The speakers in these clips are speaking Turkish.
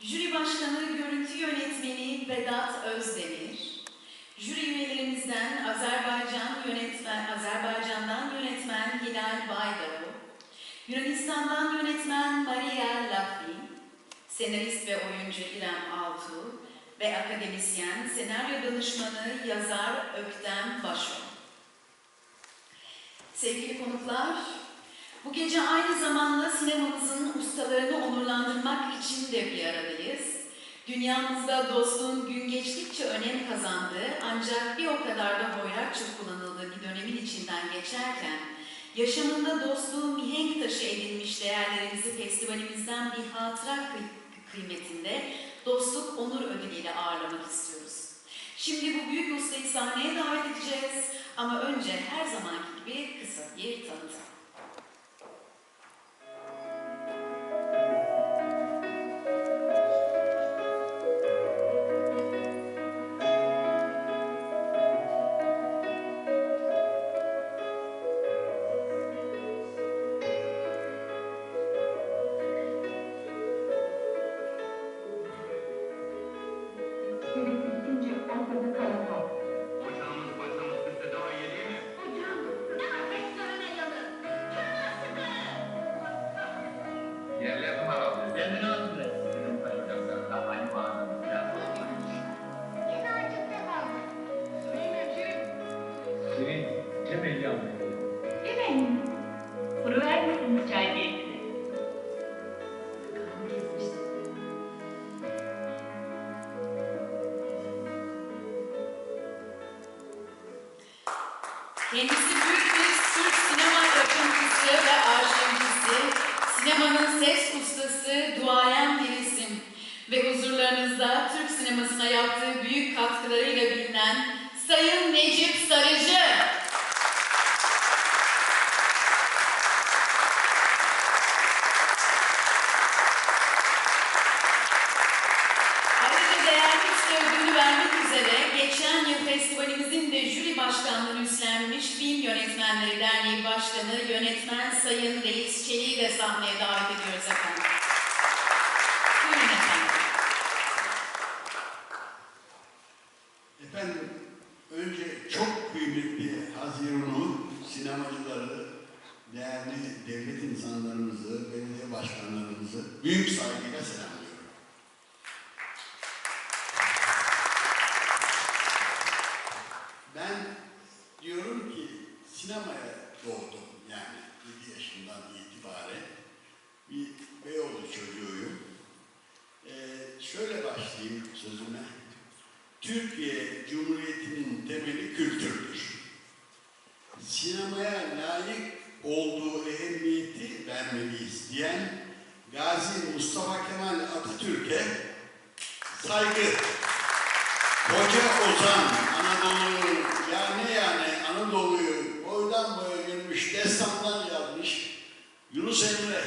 Jüri Başkanı Görüntü Yönetmeni Vedat Özdemir, jüri üyelerimizden Azerbaycan yönetmen, Azerbaycan'dan yönetmen Hilal Baydaro, Yunanistan'dan yönetmen Maria Lafi, senarist ve oyuncu İrem Altuğ ve akademisyen, senaryo danışmanı, yazar Öktem Başo. Sevgili konuklar, bu gece aynı zamanda sinemamızın onurlandırmak için de bir aradayız. Dünyamızda dostluğun gün geçtikçe önem kazandığı ancak bir o kadar da hoyratça kullanıldığı bir dönemin içinden geçerken yaşamında dostluğu mihenk taşı edilmiş değerlerimizi festivalimizden bir hatıra kıy- kıymetinde Dostluk Onur Ödülü ile ağırlamak istiyoruz. Şimdi bu büyük ustayı sahneye davet edeceğiz ama önce her zamanki gibi kısa bir tanıtım. Kendisi büyük bir Türk sinema yapımcısı ve arşivcisi, sinemanın ses ustası, duayen bir isim ve huzurlarınızda Türk sinemasına yaptığı büyük katkılarıyla bilinen Sayın Necip Sarıcı. 80 Yıl Festivalimizin de jüri başkanlığını üstlenmiş Film Yönetmenleri Derneği Başkanı Yönetmen Sayın Reis Çelik'i de sahneye davet ediyoruz efendim. Buyurun efendim. Efendim, önce çok kıymetli Haziran'ı, sinemacıları, değerli devlet insanlarımızı, belediye başkanlarımızı büyük saygıyla selam sinemaya doğdum yani 7 yaşından itibaren bir Beyoğlu çocuğuyum. Ee, şöyle başlayayım sözüme. Türkiye Cumhuriyeti'nin temeli kültürdür. Sinemaya layık olduğu ehemmiyeti vermeliyiz diyen Gazi Mustafa Kemal Atatürk'e saygı. Koca Ozan, Anadolu'yu, yani yani Anadolu'yu destanlar yazmış Yunus Emre.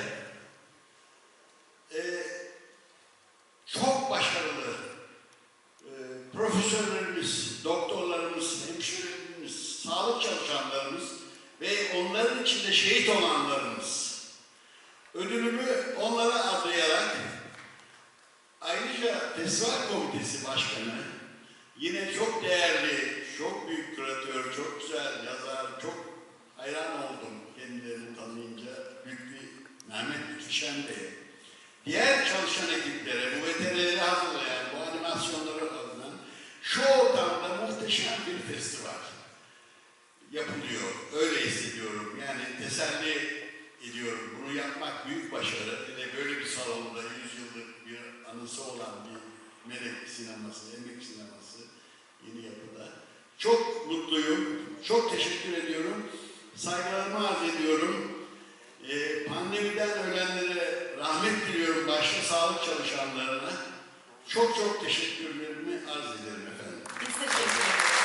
Ee, çok başarılı e, profesörlerimiz, doktorlarımız, hemşirelerimiz, sağlık çalışanlarımız ve onların içinde şehit olanlarımız. Ödülümü onlara adayarak ayrıca Festival Komitesi Başkanı yine çok değerli, teselli ediyorum. Bunu yapmak büyük başarı. Hele böyle bir salonda 100 yıllık bir anısı olan bir melek sineması, emek sineması yeni yapıda. Çok mutluyum. Çok teşekkür ediyorum. Saygılarımı arz ediyorum. Ee, pandemiden ölenlere rahmet diliyorum başta sağlık çalışanlarına. Çok çok teşekkürlerimi arz ederim efendim. Biz teşekkür ederiz.